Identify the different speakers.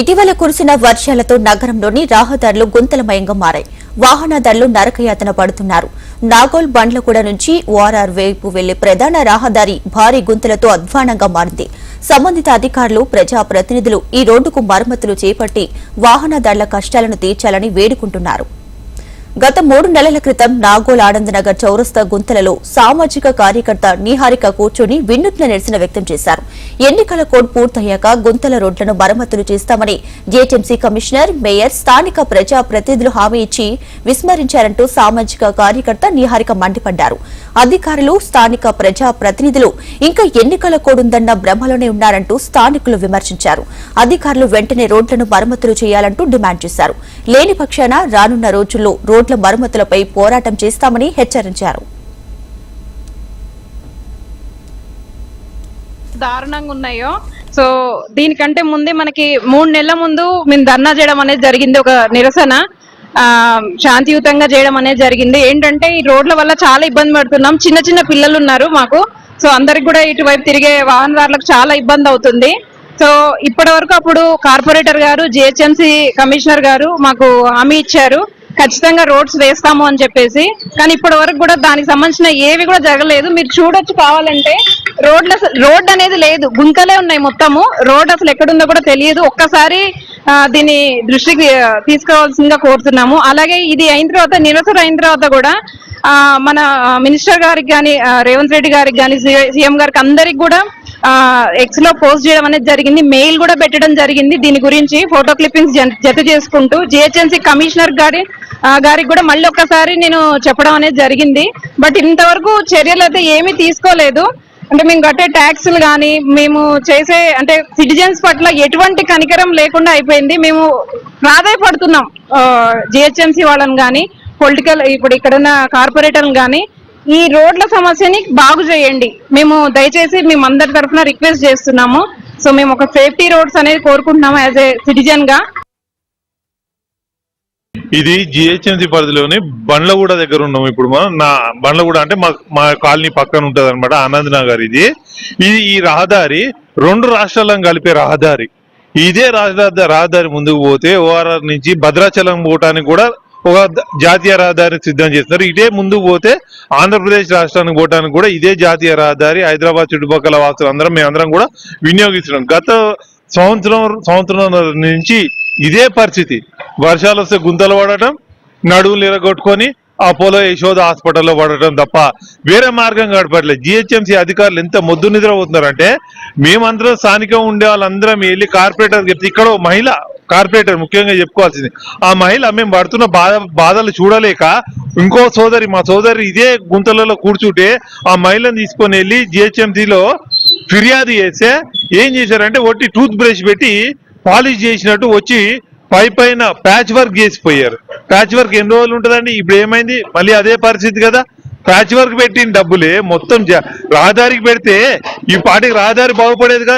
Speaker 1: ఇటీవల కురిసిన వర్షాలతో నగరంలోని రహదారులు గుంతలమయంగా మారాయి. వాహనదారులు నరకయాతన పడుతున్నారు. నాగోల్ బండ్లగూడ నుంచి ఓఆర్ఆర్ వైపు వెళ్ళే ప్రధాన రహదారి భారీ గుంతలతో అధ్వానంగా మారింది. సంబంధిత అధికారులు ప్రజాప్రతినిధులు ఈ రోడ్డుకు మరమ్మతులు చేపట్టి వాహనదారుల కష్టాలను తీర్చాలని వేడుకుంటున్నారు. గత మూడు నెలల క్రితం నాగోల్ ఆనందనగర్ చౌరస్తా గుంతలలో సామాజిక కార్యకర్త నీహారిక కూర్చొని వినూత్న నిరసన వ్యక్తం చేశారు. ఎన్నికల కోడ్ పూర్తయ్యాక గుంతల రోడ్లను మరమ్మతులు చేస్తామని జీహెచ్ఎంసీ కమిషనర్ మేయర్ స్థానిక ప్రజా ప్రతినిధులు హామీ ఇచ్చి విస్మరించారంటూ సామాజిక కార్యకర్త నీహారిక మండిపడ్డారు. అధికారులు స్థానిక ప్రజా ప్రతినిధులు ఇంకా ఎన్నికల కోడ్ ఉందన్న భ్రమలోనే ఉన్నారంటూ స్థానికులు విమర్శించారు. అధికారులు వెంటనే రోడ్లను మరమ్మతులు చేయాలంటూ డిమాండ్ చేశారు. లేని పక్షాన రానున్న రోజుల్లో రోడ్ల మరమ్మతులపై పోరాటం చేస్తామని హెచ్చరించారు.
Speaker 2: దారుణంగా ఉన్నాయో. సో దీనికంటే ముందే మనకి మూడు నెలల ముందు మేము ధర్నా చేయడం అనేది జరిగింది ఒక నిరసన. శాంతియుతంగా చేయడం అనేది జరిగింది. ఏంటంటే ఈ రోడ్ల వల్ల చాలా ఇబ్బంది పడుతున్నాం. చిన్న చిన్న పిల్లలు ఉన్నారు మాకు. సో అందరికి కూడా ఇటువైపు తిరిగే వాహనదారులకు చాలా ఇబ్బంది అవుతుంది. సో ఇప్పటి వరకు అప్పుడు కార్పొరేటర్ గారు జిహెచ్ఎంసీ కమిషనర్ గారు మాకు హామీ ఇచ్చారు. ఖచ్చితంగా రోడ్స్ వేస్తాము అని చెప్పేసి. కానీ ఇప్పటి వరకు కూడా దానికి సంబంధించిన ఏవి కూడా జరగలేదు. మీరు చూడొచ్చు కావాలంటే. రోడ్ల రోడ్ అనేది లేదు. గుంతలే ఉన్నాయి మొత్తము. రోడ్ అసలు ఎక్కడుందో కూడా తెలియదు. ఒక్కసారి దీని దీన్ని దృష్టికి తీసుకోవాల్సిందిగా కోరుతున్నాము. అలాగే ఇది అయిన తర్వాత నిరసన అయిన తర్వాత కూడా మన మినిస్టర్ గారికి కానీ రేవంత్ రెడ్డి గారికి కానీ సీఎం గారికి అందరికి కూడా ఎక్స్లో పోస్ట్ చేయడం అనేది జరిగింది. మెయిల్ కూడా పెట్టడం జరిగింది. దీని గురించి ఫోటో క్లిప్పింగ్స్ జత చేసుకుంటూ జిహెచ్ఎంసీ కమిషనర్ గారి గారికి కూడా మళ్ళీ ఒక్కసారి నేను చెప్పడం అనేది జరిగింది. బట్ ఇంతవరకు చర్యలు అయితే ఏమీ తీసుకోలేదు. అంటే మేము కట్టే ట్యాక్సులు కానీ మేము చేసే అంటే సిటిజన్స్ పట్ల ఎటువంటి కనికరం లేకుండా అయిపోయింది. మేము ప్రాధాయపడుతున్నాం జిహెచ్ఎంసీ వాళ్ళని కానీ పొలిటికల్ ఇప్పుడు ఇక్కడున్న కార్పొరేటర్లు కానీ ఈ రోడ్ల సమస్యని బాగు చేయండి. మేము దయచేసి మేము అందరి తరఫున రిక్వెస్ట్ చేస్తున్నాము. సో మేము ఒక సేఫ్టీ రోడ్స్ అనేది కోరుకుంటున్నాము యాజ్ ఏ సిటిజన్గా
Speaker 3: ఇది జిహెచ్ఎంసీ పరిధిలోని బండ్లగూడ దగ్గర ఉన్నాం ఇప్పుడు మనం. నా బండ్లగూడ అంటే మా మా కాలనీ పక్కన ఉంటుంది అనమాట ఆనంద్ నగర్ ఇది. ఇది ఈ రహదారి రెండు రాష్ట్రాలను కలిపే రహదారి. ఇదే రహదారి రహదారి ముందుకు పోతే ఓఆర్ఆర్ నుంచి భద్రాచలం పోవటానికి కూడా ఒక జాతీయ రహదారి సిద్ధం చేస్తున్నారు. ఇదే ముందుకు పోతే ఆంధ్రప్రదేశ్ రాష్ట్రానికి పోవటానికి కూడా ఇదే జాతీయ రహదారి. హైదరాబాద్ చుట్టుపక్కల వాసులు అందరం మేమందరం కూడా వినియోగిస్తున్నాం. గత సంవత్సరం సంవత్సరం నుంచి ఇదే పరిస్థితి. వర్షాలు వస్తే గుంతలు పడటం నడువులు నిరగొట్టుకొని అపోలో యశోద హాస్పిటల్లో పడటం తప్ప వేరే మార్గం గడపట్లేదు జిహెచ్ఎంసీ అధికారులు ఎంత మొద్దు నిద్ర పోతున్నారంటే మేమందరం స్థానికంగా ఉండే వాళ్ళందరం వెళ్ళి కార్పొరేటర్ చెప్తే ఇక్కడ మహిళ కార్పొరేటర్ ముఖ్యంగా చెప్పుకోవాల్సింది ఆ మహిళ మేము పడుతున్న బాధ బాధలు చూడలేక ఇంకో సోదరి మా సోదరి ఇదే గుంతలలో కూర్చుంటే ఆ మహిళను తీసుకొని వెళ్ళి జిహెచ్ఎంసీలో ఫిర్యాదు చేస్తే ఏం చేశారంటే ఒట్టి టూత్ బ్రష్ పెట్టి పాలిష్ చేసినట్టు వచ్చి పై పైన ప్యాచ్ వర్క్ చేసిపోయారు. ప్యాచ్ వర్క్ ఎన్ని రోజులు ఉంటుందండి? ఇప్పుడు ఏమైంది? మళ్ళీ అదే పరిస్థితి కదా. ప్యాచ్ వర్క్ పెట్టిన డబ్బులే మొత్తం రహదారికి పెడితే ఈ పాటికి రహదారి బాగుపడేదిగా